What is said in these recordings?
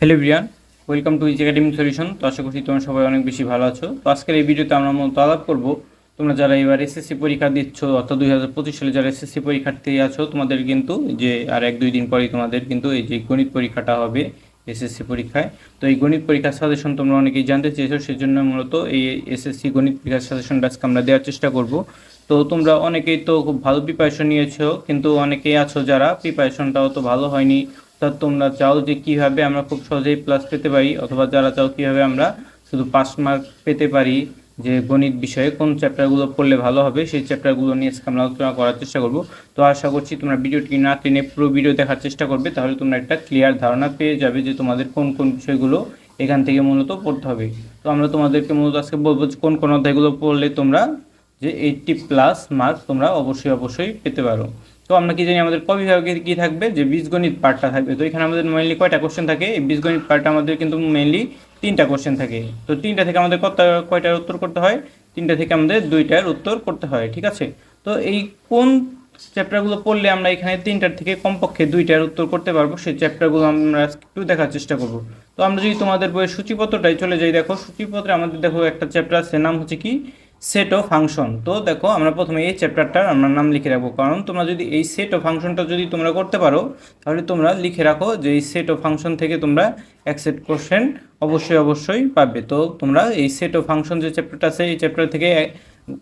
Hello Brian welcome to is academic solution তো আশা করছি তোমরা সবাই অনেক বেশি ভালো আছো। তো আজকের এই ভিডিওতে আমরা মূলত আলাপ করব। তোমরা যারা এবার এসএসসি পরীক্ষা দিচ্ছ অর্থাৎ দুই হাজার পঁচিশ সালে যারা এসএসসি পরীক্ষার্থী আছো, তোমাদের কিন্তু যে আর এক দুই দিন পরেই তোমাদের কিন্তু এই যে গণিত পরীক্ষাটা হবে এসএসসি পরীক্ষায়। তো এই গণিত পরীক্ষার সাজেশন তোমরা অনেকেই জানতে চেয়েছো, সেজন্য মূলত এই এসএসসি গণিত পরীক্ষার সাজেশনটা আজকে আমরা দেওয়ার চেষ্টা করব। তো তোমরা অনেকেই তো খুব ভালো প্রিপারেশন নিয়েছো, কিন্তু অনেকেই আছো যারা প্রিপারেশনটাও তো ভালো হয়নি অর্থাৎ তোমরা চাও যে কীভাবে আমরা খুব সহজেই প্লাস পেতে পারি? অথবা যারা চাও কীভাবে আমরা শুধু পাস মার্ক পেতে পারি? যে গণিত বিষয়ে কোন চ্যাপ্টারগুলো পড়লে ভালো হবে, সেই চ্যাপ্টারগুলো নিয়ে আজকে আমরা আলোচনা করার চেষ্টা করব। তো আশা করছি তোমরা ভিডিওটি না টেনে পুরো ভিডিও দেখার চেষ্টা করবে, তাহলে তোমরা একটা ক্লিয়ার ধারণা পেয়ে যাবে যে তোমাদের কোন কোন বিষয়গুলো এখান থেকে মূলত পড়তে হবে। তো আমরা তোমাদেরকে মূলত আজকে বলব যে কোন কোন অধ্যায়গুলো পড়লে তোমরা যে এইটটি প্লাস মার্ক তোমরা অবশ্যই অবশ্যই পেতে পারো। তো আমরা কি জানি আমাদের ক বিভাগে কি থাকবে? যে বীজগণিত পার্টটা থাকবে। তো এখানে আমাদের মেইনলি কয়টা কোশ্চেন থাকে? এই বীজগণিত পার্টটা আমাদের কিন্তু মেইনলি তিনটা কোশ্চেন থাকে। তো তিনটা থেকে আমাদের কত, কয়টার উত্তর করতে হয়? তিনটা থেকে আমাদের দুইটার উত্তর করতে হয়, ঠিক আছে? তো এই কোন চ্যাপ্টারগুলো পড়লে আমরা এখানে তিনটার থেকে কমপক্ষে দুইটার উত্তর করতে পারব? সেই চ্যাপ্টারগুলো আমরা একটু দেখার চেষ্টা করব। তো আমরা যদি তোমাদের বইয়ের সূচিপত্রটাই চলে যাই, দেখো সূচিপত্রে আমাদের দেখো একটা চ্যাপ্টার আছে, নাম হচ্ছে কি? সেট ও ফাংশন তো দেখো, আমরা প্রথমে এই চ্যাপ্টারটার আমরা নাম লিখে রাখব। কারণ তোমরা যদি এই সেট ও ফাংশনটা যদি তোমরা করতে পারো, তাহলে তোমরা লিখে রাখো যে এই সেট ও ফাংশন থেকে তোমরা এক সেট কোশ্চেন অবশ্যই অবশ্যই পাবে। তো তোমরা এই সেট ও ফাংশন যে চ্যাপ্টারটা আছে, এই চ্যাপ্টার থেকে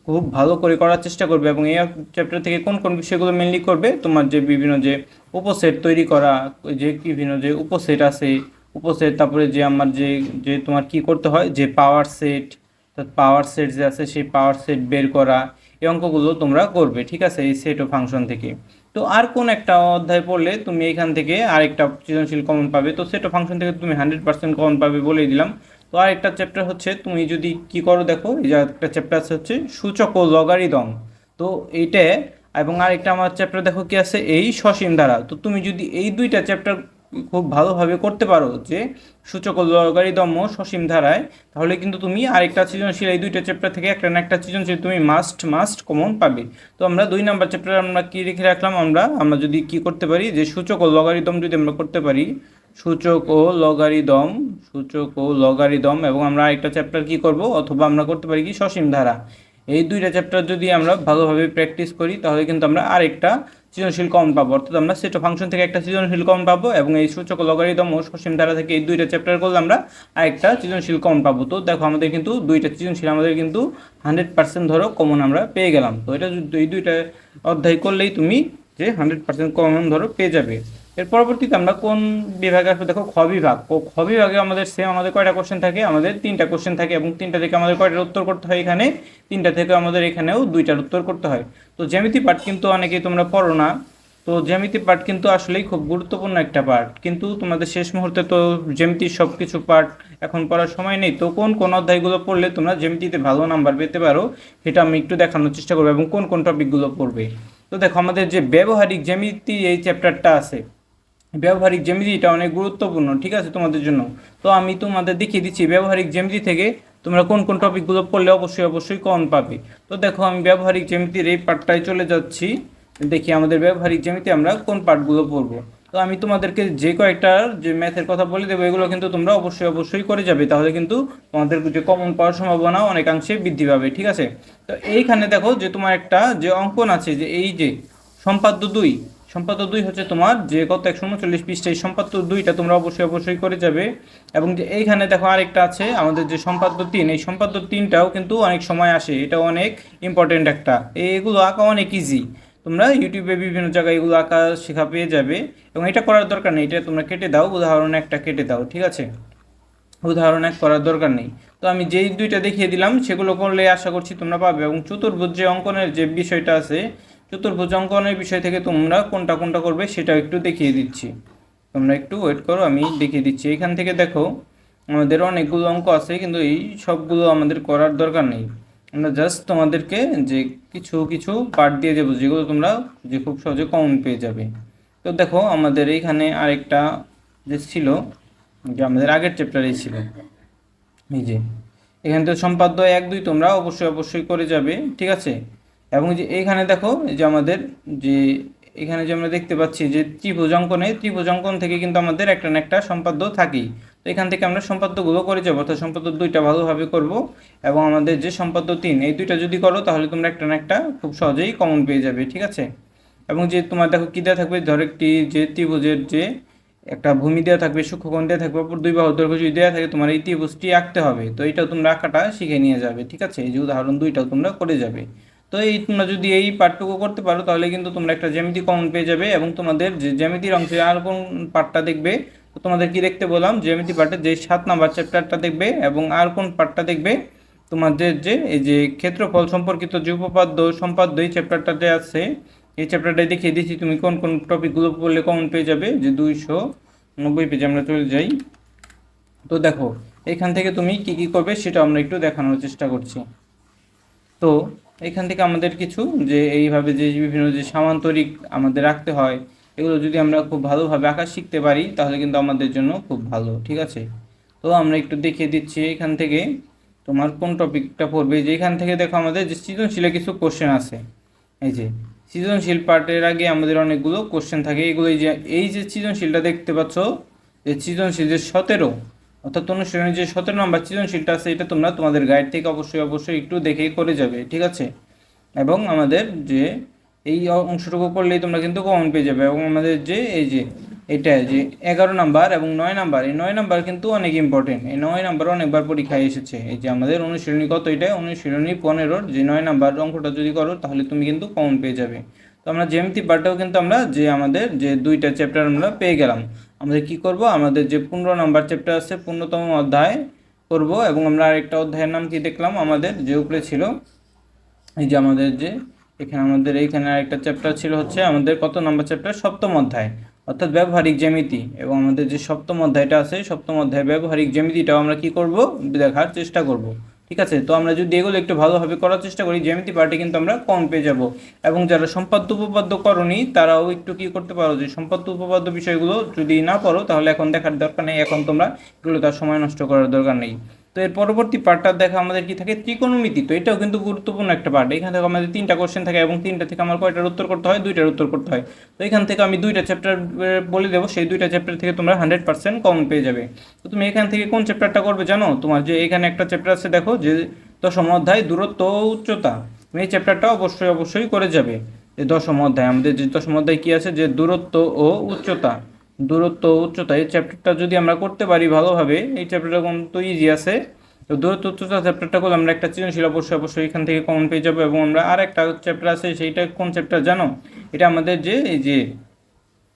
খুব ভালো করে করার চেষ্টা করবে এবং এই চ্যাপ্টার থেকে কোন কোন বিষয়গুলো মেনলি করবে? তোমার যে বিভিন্ন যে উপসেট তৈরি করা, যে বিভিন্ন যে উপসেট আছে, উপসেট তারপরে যে আমার যে যে তোমার কি করতে হয়? যে পাওয়ার সেট পাওয়ার সেট যে আছে, সেই পাওয়ার সেট বের করা এই অঙ্কগুলো তোমরা করবে, ঠিক আছে? এই সেট ও ফাংশন থেকে। তো আর কোন একটা অধ্যায় পড়লে তুমি এখান থেকে আরেকটা সৃজনশীল কমন পাবে। তো সেট ও ফাংশন থেকে তুমি হান্ড্রেড পার্সেন্ট কমন পাবে বলেই দিলাম। তো আরেকটা চ্যাপ্টার হচ্ছে, তুমি যদি কি করো দেখো, এই যে একটা চ্যাপ্টার আছে হচ্ছে সূচক ও লগারিদম তো এইটা এবং আরেকটা আমার চ্যাপ্টার দেখো কি আছে, এই সসীম ধারা। তো তুমি যদি এই দুইটা চ্যাপ্টার খুব ভালোভাবে করতে পারো যে সূচক লগারিদম সসীম ধারায়, তাহলে কিন্তু তুমি আরেকটা সৃজনশীল এই দুইটা চ্যাপ্টার থেকে একটা না একটা সৃজনশীল তুমি মাস্ট মাস্ট কমন পাবে। তো আমরা দুই নাম্বার চ্যাপ্টার আমরা কি রেখে রাখলাম আমরা? আমরা যদি কি করতে পারি যে সূচক ও লগারিদম যদি আমরা করতে পারি, সূচক ও লগারিদম, সূচক ও লগারিদম এবং আমরা আরেকটা চ্যাপ্টার কি করব? অথবা আমরা করতে পারি কি সসীম ধারা। এই দুইটা চ্যাপ্টার যদি আমরা ভালোভাবে প্র্যাকটিস করি, তাহলে কিন্তু আমরা আরেকটা সৃজনশীল কমন পাবো। অর্থাৎ আমরা সেটা ফাংশন থেকে একটা সৃজনশীল কমন পাবো এবং এই সূচক লগারিদম ও সসীম ধারা থেকে এই দুইটা চ্যাপ্টার করলে আমরা আরেকটা সৃজনশীল কমন পাবো। তো দেখো আমাদের কিন্তু দুইটা সৃজনশীল, আমাদের কিন্তু হান্ড্রেড পার্সেন্ট ধরো কমন আমরা পেয়ে গেলাম। তো এটা এই দুইটা অধ্যায় করলেই তুমি যে হান্ড্রেড পার্সেন্ট কমন ধরো পেয়ে যাবে। এর পরবর্তীতে আমরা কোন বিভাগে আসব? দেখো, খ বিভাগ। ও খ বিভাগে আমাদের সেম আমাদের কয়টা কোশ্চেন থাকে? আমাদের তিনটা কোশ্চেন থাকে এবং তিনটা থেকে আমাদের কয়টার উত্তর করতে হয় এখানে? তিনটা থেকে আমাদের এখানেও দুইটার উত্তর করতে হয়। তো জ্যামিতি পাঠ কিন্তু অনেকেই তোমরা পড়ো না। তো জ্যামিতি পাঠ কিন্তু আসলেই খুব গুরুত্বপূর্ণ একটা পাঠ। কিন্তু তোমাদের শেষ মুহূর্তে তো জ্যামিতির সব কিছু পাঠ এখন পড়ার সময় নেই। তো কোন কোন অধ্যায়গুলো পড়লে তোমরা জ্যামিতিতে ভালো নাম্বার পেতে পারো, সেটা আমি একটু দেখানোর চেষ্টা করব এবং কোন কোন টপিকগুলো পড়বে। তো দেখো, আমাদের যে ব্যবহারিক জ্যামিতি এই চ্যাপ্টারটা আছে ব্যবহারিক জ্যামিতি এটা অনেক গুরুত্বপূর্ণ, ঠিক আছে তোমাদের জন্য? তো আমি তোমাদের দেখিয়ে দিচ্ছি ব্যবহারিক জ্যামিতি থেকে তোমরা কোন কোন টপিকগুলো পড়লে অবশ্যই অবশ্যই কম পাবে। তো দেখো আমি ব্যবহারিক জ্যামিতির এই পার্টটায় চলে যাচ্ছি। দেখি আমাদের ব্যবহারিক জ্যামিতি আমরা কোন পার্টগুলো পড়ব। তো আমি তোমাদেরকে যে কয়েকটার যে ম্যাথের কথা বলে দেবো, এগুলো কিন্তু তোমরা অবশ্যই অবশ্যই করে যাবে, তাহলে কিন্তু তোমাদের যে কমন পাওয়ার সম্ভাবনা অনেকাংশে বৃদ্ধি পাবে, ঠিক আছে? তো এইখানে দেখো যে তোমার একটা যে অঙ্কন আছে, যে এই যে, সম্পাদ্য দুই সম্পাদ্য দুই হচ্ছে তোমার যে গত একশো উনচল্লিশ পৃষ্ঠা, এই সম্পাদ্য দুইটা তোমরা অবশ্যই অবশ্যই করে যাবে। এবং যে এইখানে দেখো আরেকটা আছে, আমাদের যে সম্পাদ্য তিন, এই সম্পাদ্য তিনটাও কিন্তু অনেক সময় আসে এটা অনেক ইম্পর্টেন্ট একটা। এগুলো আঁকা অনেক ইজি তোমরা ইউটিউবে বিভিন্ন জায়গায় এগুলো আঁকা শেখা পেয়ে যাবে। এবং এটা করার দরকার নেই, এটা তোমরা কেটে দাও, উদাহরণ একটা কেটে দাও, ঠিক আছে? উদাহরণ এক করার দরকার নেই। তো আমি যেই দুইটা দেখিয়ে দিলাম, সেগুলো করলে আশা করছি তোমরা পাবে। এবং চতুর্ভুজ যে অঙ্কনের যে বিষয়টা আছে চতুর্ভুজ অঙ্কনের বিষয় থেকে তোমরা কোনটা কোনটা করবে সেটাও একটু দেখিয়ে দিচ্ছি। তোমরা একটু ওয়েট করো, আমি দেখিয়ে দিচ্ছি। এখান থেকে দেখো, আমাদের অনেকগুলো অঙ্ক আছে, কিন্তু এই সবগুলো আমাদের করার দরকার নেই। আমরা জাস্ট তোমাদেরকে যে কিছু কিছু পার্ট দিয়ে দেবো, যেগুলো তোমরা যে খুব সহজে কমন পেয়ে যাবে। তো দেখো, আমাদের এইখানে আরেকটা যে ছিল, যে আমাদের আগের চ্যাপ্টারেই ছিল। এই যে, এখানে তো সম্পাদ্য এক, দুই তোমরা অবশ্যই অবশ্যই করে যাবে, ঠিক আছে? এবং যে এইখানে দেখো যে আমাদের যে এখানে যে আমরা দেখতে পাচ্ছি যে ত্রিভুজ অঙ্কনে ত্রিভুজ অঙ্কন থেকে কিন্তু আমাদের একটা না একটা সম্পাদ্য থাকেই। তো এখান থেকে আমরা সম্পাদ্যগুলো করে যাব, অর্থাৎ সম্পাদ্য দুইটা ভালোভাবে করব এবং আমাদের যে সম্পাদ্য তিন, এই দুইটা যদি করো তাহলে তোমরা একটা না একটা খুব সহজেই কমন পেয়ে যাবে, ঠিক আছে? এবং যে তোমার দেখো কী দেওয়া থাকবে, ধর একটি যে ত্রিভুজের যে একটা ভূমি দেওয়া থাকবে, সূক্ষ্মকোণ দেওয়া থাকবে, অপর দুই বাহুর দৈর্ঘ্য যদি দেওয়া থাকে তোমার এই ত্রিভুজটি আঁকতে হবে। তো এইটাও তোমরা আঁকাটা শিখে নিয়ে যাবে, ঠিক আছে? এই যে উদাহরণ দুইটাও তোমরা করে যাবে। তো এই তোমরা যদি এই পার্টটুকু করতে পারো, তাহলে কিন্তু তোমরা একটা জ্যামিতি কমন পেয়ে যাবে এবং তোমাদের যে জ্যামিতির অংশে আর কোন পার্টটা দেখবে, তো তোমাদের কি দেখতে বললাম জ্যামিতি পার্টের যে সাত নাম্বার চ্যাপ্টারটা দেখবে এবং আর কোন পার্টটা দেখবে? তোমাদের যে এই যে ক্ষেত্রফল সম্পর্কিত যে উপপাদ্য সম্পাদ্য এই চ্যাপ্টারটাতে আছে। এই চ্যাপ্টারটাই দেখিয়ে দিচ্ছি তুমি কোন কোন টপিকগুলো পড়লে কমন পেয়ে যাবে, যে দুইশো নব্বই পেজে আমরা চলে যাই। তো দেখো, এখান থেকে তুমি কি কি করবে সেটা আমরা একটু দেখানোর চেষ্টা করছি। তো এখান থেকে আমাদের কিছু, যে এইভাবে যে বিভিন্ন যে সামান্তরিক আমাদের রাখতে হয়, এগুলো যদি আমরা খুব ভালোভাবে আঁকা শিখতে পারি, তাহলে কিন্তু আমাদের জন্য খুব ভালো, ঠিক আছে? তো আমরা একটু দেখিয়ে দিচ্ছি এখান থেকে, তোমার কোন টপিকটা পড়বে? যে এখান থেকে দেখো আমাদের যে সৃজনশীলে কিছু কোশ্চেন আছে। এই যে, সৃজনশীল পার্টের আগে আমাদের অনেকগুলো কোশ্চেন থাকে, এগুলো এই যে এই যে সৃজনশীলটা দেখতে পাচ্ছ, যে সৃজনশীল যে সতেরো অর্থাৎ অনুশীলনের যে সতেরো নম্বর সৃজনশীলটা আছে, এটা তোমরা তোমাদের গাইড থেকে অবশ্যই অবশ্যই একটু দেখে করে যাবে, ঠিক আছে? এবং আমাদের যে এই অংশটুকু করলেই তোমরা কিন্তু কমন পেয়ে যাবে এবং আমাদের যে এই যে এটা যে এগারো নাম্বার এবং নয় নাম্বার, এই নয় নাম্বার কিন্তু অনেক ইম্পর্টেন্ট এই নয় নাম্বার অনেকবার পরীক্ষায় এসেছে। এই যে আমাদের অনুশীলনী কত এটা? অনুশীলনী পনেরোর যে নয় নাম্বার অঙ্কটা যদি করো, তাহলে তুমি কিন্তু কমন পেয়ে যাবে। তো আমরা জ্যামিতি পার্টটাও কিন্তু আমরা যে আমাদের যে দুইটা চ্যাপ্টার আমরা পেয়ে গেলাম। আমাদের কি করব? আমাদের যে পনেরো নাম্বার চ্যাপ্টার আছে পূর্ণতম অধ্যায় করব এবং আমরা আরেকটা অধ্যায়ের নাম কি দেখলাম? আমাদের যে উপরে ছিল, এই যে আমাদের যে এখানে আমাদের এইখানে আরেকটা চ্যাপ্টার ছিল হচ্ছে আমাদের কত নাম্বার চ্যাপ্টার সপ্তম অধ্যায়, অর্থাৎ ব্যবহারিক জ্যামিতি এবং আমাদের যে সপ্তম অধ্যায়টা আছে, সপ্তম অধ্যায় ব্যবহারিক জ্যামিতিটাও আমরা কি করব? দেখার চেষ্টা করব। ঠিক আছে? তো আমরা যদি এগুলো একটু ভালোভাবে করার চেষ্টা করি, জ্যামিতি পার্টি কিন্তু আমরা কম পেয়ে যাব। এবং যারা সম্পাদ্য উপপাদ্য করনি, তারাও একটু কি করতে পারো যে, সম্পাদ্য উপপাদ্য বিষয়গুলো যদি না পারো তাহলে এখন দেখার দরকার নেই। এখন তোমরা এগুলো তার সময় নষ্ট করার দরকার নেই। তো এর পরবর্তী পার্টটা দেখা আমাদের কি থাকে? ত্রিকোণমিতি। তো এটাও কিন্তু গুরুত্বপূর্ণ একটা পার্ট এখান থেকে আমাদের তিনটা কোশ্চেন থাকে এবং তিনটা থেকে আমার কয়টার উত্তর করতে হয়? দুইটার উত্তর করতে হয়। তো এখান থেকে আমি দুইটা চ্যাপ্টার বলে দেবো। সেই দুইটা চ্যাপ্টার থেকে তোমরা হান্ড্রেড পার্সেন্ট কমন পেয়ে যাবে। তো তুমি এখান থেকে কোন চ্যাপ্টারটা করবে জানো? তোমার যে এখানে একটা চ্যাপ্টার আছে, দেখো যে দশম অধ্যায়, দূরত্ব উচ্চতা। তুমি এই চ্যাপ্টারটা অবশ্যই অবশ্যই করে যাবে। যে দশম অধ্যায়, আমাদের যে দশম অধ্যায় কী আছে? যে দূরত্ব ও উচ্চতা। দূরত্ব উচ্চতা, এই চ্যাপ্টারটা যদি আমরা করতে পারি ভালোভাবে, এই চ্যাপ্টারটা কিন্তু ইজি আছে। তো দূরত্ব, উচ্চতা চ্যাপ্টারটা করলে আমরা একটা সৃজনশীল অবশ্যই অবশ্যই এখান থেকে কমন পেয়ে যাব এবং আমরা আর একটা চ্যাপ্টার আছে, সেইটা কোন চ্যাপ্টার জানো? এটা আমাদের যে, এই যে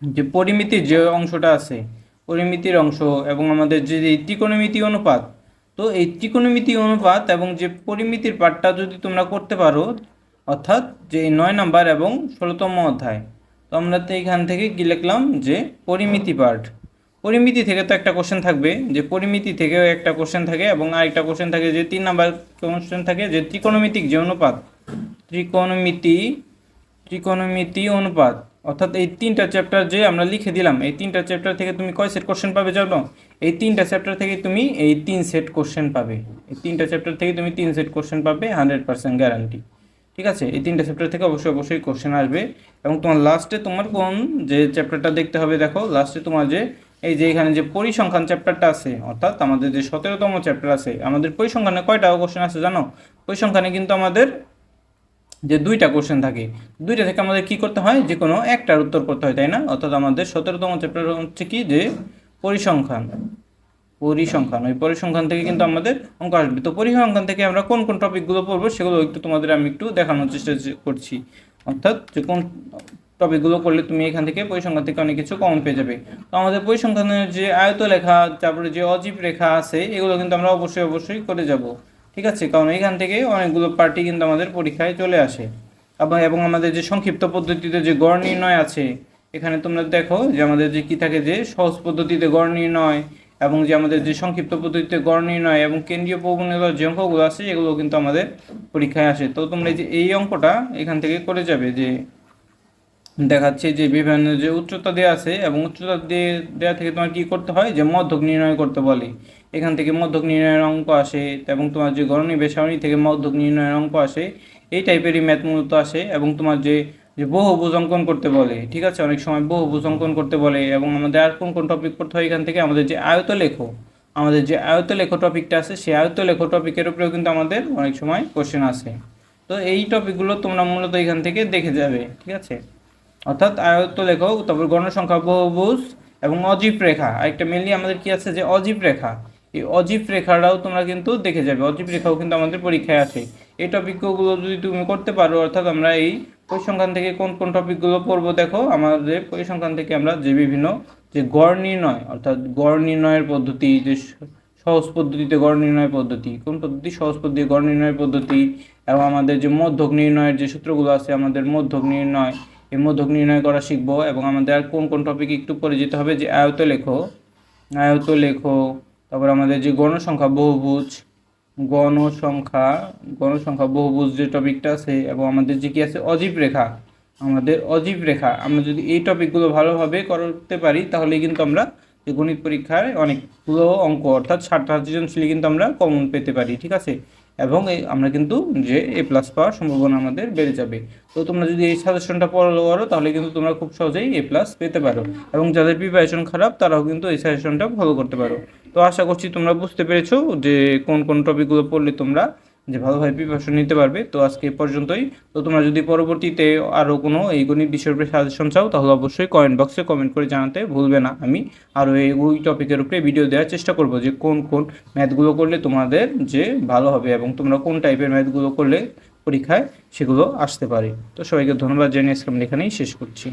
যে পরিমিতির যে অংশটা আছে, পরিমিতির অংশ এবং আমাদের যে ত্রিকোণমিতি অনুপাত। তো এই ত্রিকোণমিতি অনুপাত এবং যে পরিমিতির পাঠটা যদি তোমরা করতে পারো, অর্থাৎ যে নয় নাম্বার এবং ষোলোতম অধ্যায় তো আমরা তো এইখান থেকে কী লিখলাম যে পরিমিতি পাঠ। পরিমিতি থেকে তো একটা কোশ্চেন থাকবে, যে পরিমিতি থেকেও একটা কোশ্চেন থাকে এবং আরেকটা কোশ্চেন থাকে যে তিন নাম্বার কোশ্চেন থাকে যে ত্রিকোণমিতিক যে অনুপাত। ত্রিকোণমিতি ত্রিকোণমিতি অনুপাত। অর্থাৎ এই তিনটা চ্যাপ্টার যে আমরা লিখে দিলাম, এই তিনটা চ্যাপ্টার থেকে তুমি কয় সেট কোশ্চেন পাবে জানো? এই তিনটা চ্যাপ্টার থেকে তুমি এই তিন সেট কোশ্চেন পাবে। এই তিনটা চ্যাপ্টার থেকে তুমি তিন সেট কোশ্চেন পাবে হান্ড্রেড পার্সেন্ট গ্যারান্টি ঠিক আছে? এই তিনটা চ্যাপ্টার থেকে অবশ্যই অবশ্যই কোশ্চেন আসবে। এবং তোমার লাস্টে তোমার কোন যে চ্যাপ্টারটা দেখতে হবে, দেখো লাস্টে তোমার যে, এই যে এখানে যে পরিসংখ্যান চ্যাপ্টারটা আছে, অর্থাৎ আমাদের যে সতেরোতম চ্যাপ্টার আছে, আমাদের পরিসংখ্যানে কয়টা কোশ্চেন আছে জানো? পরিসংখ্যানে কিন্তু আমাদের যে দুইটা কোশ্চেন থাকে। দুইটা থেকে আমাদের কি করতে হয়? যে কোনো একটার উত্তর করতে হয়, তাই না? অর্থাৎ আমাদের সতেরোতম চ্যাপ্টার হচ্ছে কি? যে পরিসংখ্যান। পরিসংখ্যান। ওই পরিসংখ্যান থেকে কিন্তু আমাদের অঙ্ক আসবে। তো পরিসংখ্যান থেকে আমরা কোন কোন টপিকগুলো পড়ব সেগুলো একটু তোমাদের আমি একটু দেখানোর চেষ্টা করছি। অর্থাৎ যে কোন টপিকগুলো করলে তুমি এখান থেকে পরিসংখ্যান থেকে অনেক কিছু কমন পেয়ে যাবে। তো আমাদের পরিসংখ্যানের যে আয়ত লেখা তারপরে যে অজীব রেখা আছে, এগুলো কিন্তু আমরা অবশ্যই অবশ্যই করে যাব। ঠিক আছে? কারণ এখান থেকে অনেকগুলো পার্টি কিন্তু আমাদের পরীক্ষায় চলে আসে। আবার এবং আমাদের যে সংক্ষিপ্ত পদ্ধতিতে যে গড় নির্ণয় আছে, এখানে তোমরা দেখো যে আমাদের যে কী থাকে যে সহজ পদ্ধতিতে গড় নির্ণয় এবং যে আমাদের যে সংক্ষিপ্ত পদ্ধতিতে গড় নির্ণয় এবং কেন্দ্রীয় প্রবণতার যে অঙ্কগুলো আছে, এগুলো কিন্তু আমাদের পরীক্ষায় আসে। তো তোমরা যে, এই অঙ্কটা এখান থেকে করে যাবে যে দেখাচ্ছে যে বিভিন্ন যে উচ্চতা দেওয়া আছে এবং উচ্চতা দিয়ে দেওয়া থেকে তোমার কি করতে হয়? যে মধ্যক নির্ণয় করতে বলে। এখান থেকে মধ্যক নির্ণয়ের অঙ্ক আসে এবং তোমার যে গণনী বেসারণী থেকে মধ্যক নির্ণয়ের অঙ্ক আসে, এই টাইপেরই ম্যাথ মূলত আসে এবং তোমার যে যে বহুভুজ অঙ্কন করতে বলে, ঠিক আছে? অনেক সময় বহুভুজ অঙ্কন করতে বলে এবং আমাদের আর কোন কোন টপিক পড়তে হয় এখান থেকে? আমাদের যে আয়ত লেখো আমাদের যে আয়ত লেখো টপিকটা আছে, সেই আয়ত লেখো টপিকের উপরেও কিন্তু আমাদের অনেক সময় কোশ্চেন আসে। তো এই টপিকগুলো তোমরা মূলত এখান থেকে দেখে যাবে, ঠিক আছে? অর্থাৎ আয়ত্ত লেখক তারপর গণসংখ্যা, বহুভুজ এবং অজীব রেখা। আরেকটা মেনলি আমাদের কি আছে? যে অজীব রেখা। এই অজীব রেখাটাও তোমরা কিন্তু দেখে যাবে। অজীব রেখাও কিন্তু আমাদের পরীক্ষায় আছে। এই টপিকগুলো যদি তুমি করতে পারো, অর্থাৎ আমরা এই পরিসংখ্যান থেকে কোন কোন টপিকগুলো পড়ব দেখো, আমাদের পরিসংখ্যান থেকে আমরা যে বিভিন্ন যে গড় নির্ণয়, অর্থাৎ গড় নির্ণয়ের পদ্ধতি, যে সহজ পদ্ধতিতে গড় নির্ণয় পদ্ধতি, কোন পদ্ধতি সহজ পদ্ধতি, গড় নির্ণয় পদ্ধতি, এবং আমাদের যে মধ্যক নির্ণয়ের যে সূত্রগুলো আছে, আমাদের মধ্যক নির্ণয়, এই মধ্যক নির্ণয় করা শিখব, এবং আমাদের আর কোন কোন টপিক একটু পরে যেতে হবে, যে আয়ত লেখো আয়ত লেখো, তারপর আমাদের যে গণসংখ্যা, বহুভুজ গণসংখ্যা গণসংখ্যা বহুভুজ যে টপিকটা আছে, এবং আমাদের যে কি আছে, অজীব রেখা। আমাদের অজীব রেখা। আমরা যদি এই টপিকগুলো ভালোভাবে করতে পারি, তাহলে কিন্তু আমরা যে গণিত পরীক্ষায় অনেকগুলো অঙ্ক, অর্থাৎ ষাটটা সৃজনশীলে কিন্তু আমরা কমন পেতে পারি, ঠিক আছে? এবং এই আমরা কিন্তু যে এ প্লাস পাওয়ার সম্ভাবনা আমাদের বেড়ে যাবে। তো তোমরা যদি এই সাজেশনটা ফলো করো, তাহলে কিন্তু তোমরা খুব সহজেই এ প্লাস পেতে পারো। এবং যাদের প্রিপারেশন খারাপ, তারাও কিন্তু এই সাজেশনটা ফলো করতে পারো। তো আশা করছি তোমরা বুঝতে পেরেছ যে কোন কোন টপিকগুলো পড়লে তোমরা যে ভালোভাবে প্রিপারেশন নিতে পারবে। তো আজকে এ পর্যন্তই। তো তোমরা যদি পরবর্তীতে আরও কোনো এই গণিত বিষয়ের উপরে সাজেশন চাও, তাহলে অবশ্যই কমেন্ট বক্সে কমেন্ট করে জানাতে ভুলবে না। আমি আরও এই ওই টপিকের উপরে ভিডিও দেওয়ার চেষ্টা করব যে কোন কোন ম্যাথগুলো করলে তোমাদের যে ভালো হবে এবং তোমরা কোন টাইপের ম্যাথগুলো করলে পরীক্ষায় সেগুলো আসতে পারে। তো সবাইকে ধন্যবাদ জানিয়ে আজকে আমরা এখানেই শেষ করছি।